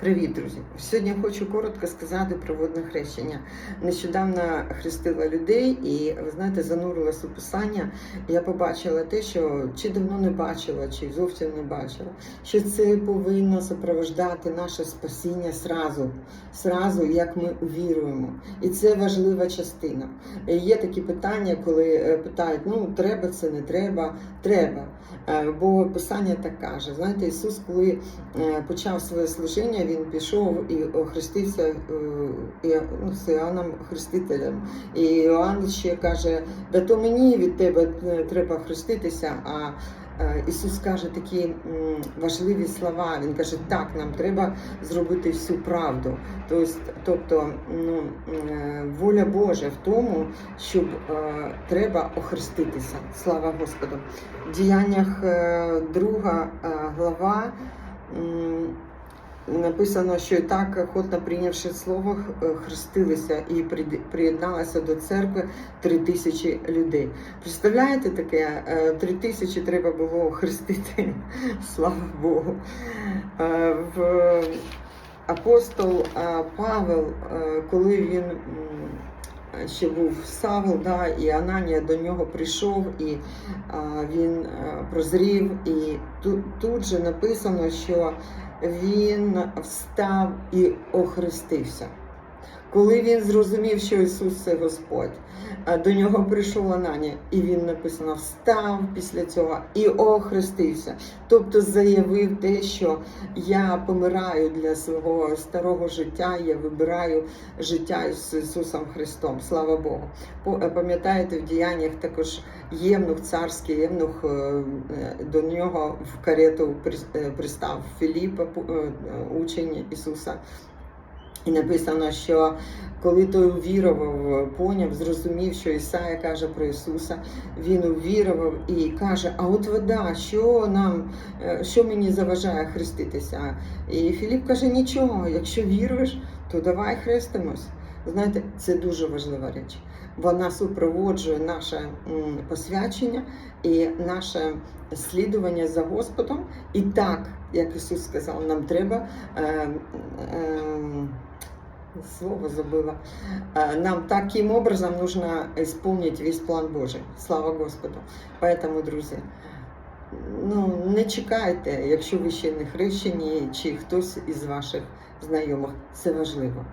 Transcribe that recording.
Привіт, друзі! Сьогодні я хочу коротко сказати про водне хрещення. Нещодавно хрестила людей, і ви знаєте, занурилась у писання. Я побачила те, що чи давно не бачила, чи зовсім не бачила, що це повинно супровождати наше спасіння сразу, сразу, як ми увіруємо. І це важлива частина. Є такі питання, коли е, питають: ну треба це, не треба, треба. Е, Бо писання так каже. Знаєте, Ісус, коли е, почав своє служіння, він пішов і охрестився е, ну, з Іоанном Хрестителем. І Іоанн ще каже: да то мені від тебе е, треба хреститися. А е, Ісус каже такі важливі слова. Він каже, так, нам треба зробити всю правду. Тобто, ну, воля Божа в тому, щоб треба охреститися. Слава Господу. В діяннях друга глава. Написано, що і так охотно прийнявши слово, е, хрестилися і приєдналися до церкви три тисячі людей. Представляєте таке? Е, Три тисячі треба було хрестити, слава Богу. Е, В апостол Павел, коли він ще був Савл, да, і Ананія до нього прийшов, і а, він е, прозрів, і тут, тут же написано, що він встав і охрестився. Коли він зрозумів, що Ісус це Господь, до нього прийшов Ананія, і він написано встав після цього і охрестився. Тобто заявив те, що я помираю для свого старого життя, я вибираю життя з Ісусом Христом. Слава Богу. Е, Пам'ятаєте, в діяннях також євнух, царський євнух, е, е, до нього в карету пристав Філіп, учень Ісуса. І написано, що коли той увірував, поняв, зрозумів, що Ісая каже про Ісуса, він увірував і каже: А от вода, що нам, е, що мені заважає хреститися? І Філіп каже: нічого, якщо віруєш, то давай хрестимось. Знаєте, це дуже важлива річ. Вона супроводжує наше посвячення і наше слідування за Господом. І так, як Ісус сказав, нам треба. Е, е, Слово забыла. Э, Нам таким образом нужно исполнить весь план Божий. Слава Господу. Поэтому, друзі, ну, не чекайте, якщо ви ще не хрещені, чи хтось із ваших знайомих. Це важливо.